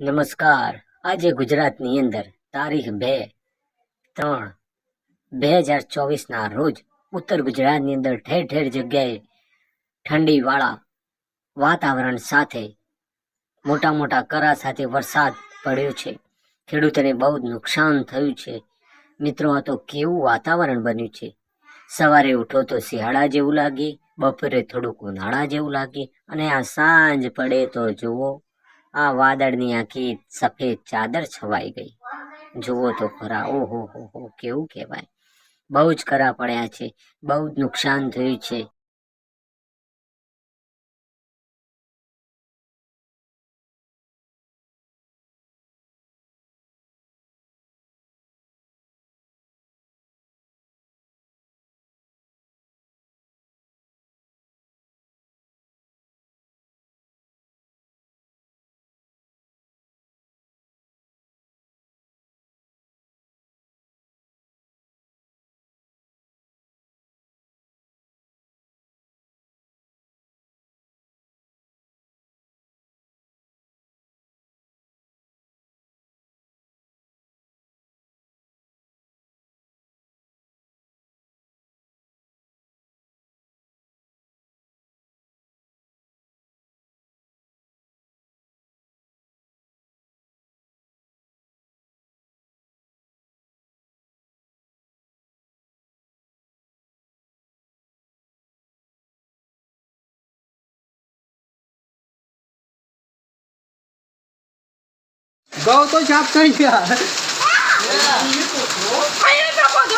નમસ્કાર. આજે ગુજરાતની અંદર તારીખ બે ત્રણ બે હજાર ચોવીસના રોજ ઉત્તર ગુજરાતની અંદર ઠેર ઠેર જગ્યાએ ઠંડીવાળા વાતાવરણ સાથે, મોટા મોટા કરા સાથે વરસાદ પડ્યો છે. ખેડૂતોને બહુ જ નુકસાન થયું છે. મિત્રો, આ તો કેવું વાતાવરણ બન્યું છે. સવારે ઉઠો તો શિયાળા જેવું લાગે, બપોરે થોડુંક ઉનાળા જેવું લાગે, અને આ સાંજ પડે તો જુઓ આ વાદળની આખી સફેદ ચાદર છવાઈ ગઈ. જુઓ તો ખરા, ઓહો, હો હો, કેવું કહેવાય. બહુ જ કરા પડ્યા છે, બહુ જ નુકસાન થયું છે. ઘઉં તો સાફ થઈ ગયા અહીંયા તો બધો પડે છે. હવે એમ જોવા તો